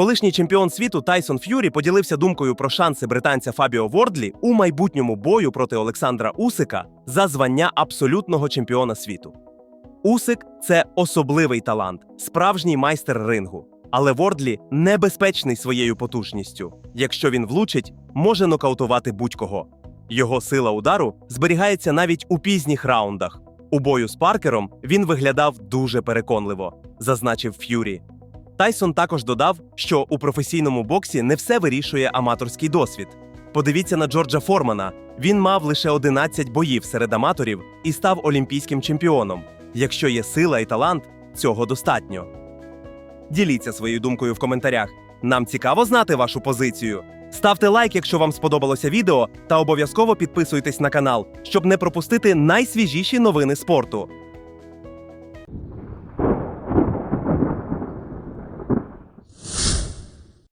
Колишній чемпіон світу Тайсон Ф'юрі поділився думкою про шанси британця Фабіо Вордлі у майбутньому бою проти Олександра Усика за звання абсолютного чемпіона світу. Усик це особливий талант, справжній майстер рингу. Але Вордлі небезпечний своєю потужністю. Якщо він влучить, може нокаутувати будь-кого. Його сила удару зберігається навіть у пізніх раундах. У бою з Паркером він виглядав дуже переконливо, зазначив Ф'юрі. Тайсон також додав, що у професійному боксі не все вирішує аматорський досвід. Подивіться на Джорджа Формана. Він мав лише 11 боїв серед аматорів і став олімпійським чемпіоном. Якщо є сила і талант, цього достатньо. Діліться своєю думкою в коментарях. Нам цікаво знати вашу позицію. Ставте лайк, якщо вам сподобалося відео, та обов'язково підписуйтесь на канал, щоб не пропустити найсвіжіші новини спорту.